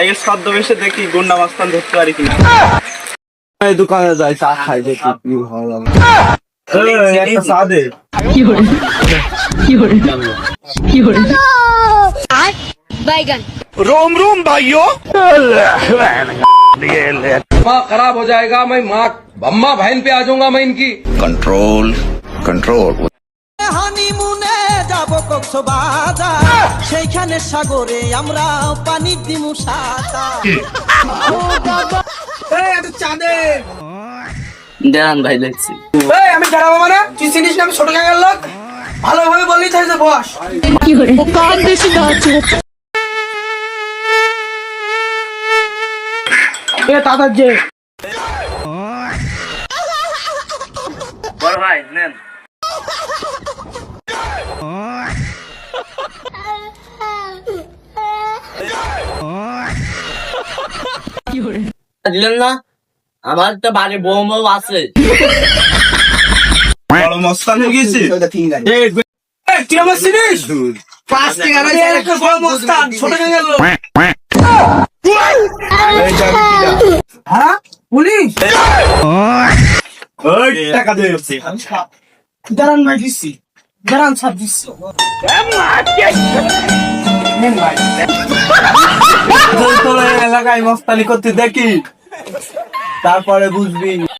আগে ছদ্মবেশে দেখি গুন্ডা মাস্তান ধরতে পারি কিনা এই দোকানে যাই চা খাই দেখি কি ভালো লাগে এই, একটা চা দে बैगन दिमाग खराब हो जाएगा मैं माँ अम्मा बहन पे आ जाऊंगा मैं इनकी control control হানিমুনে যাব কক্সবাজার সেইখানে সাগরে আমরা পানি দিমু দেন ভাই দেখছি। আমি দাঁড়াবো মানে? তুই চিনিস না আমি ছোট কাকার লোক? ভালোভাবে বললি তাই তো বস। এ তাতার যে। বড় ভাই নেন। দিলেন না? আমার তো বাড়ি বউ বউ আছে। বড় মস্তান হয়ে গেছি তুই আমার চিনিস? পাঁচ টাকা বড় মস্তান ছোট কাকার লোক হ্যাঁ? পুলিশ? ওই টাকা দে দাঁড়ান ভাই দিচ্ছি। দাঁড়ান ছাপ দিচ্ছি। নেন ভাই। তোর এলাকায় মস্তানি করতে দেখি। তারপরে বুঝবি।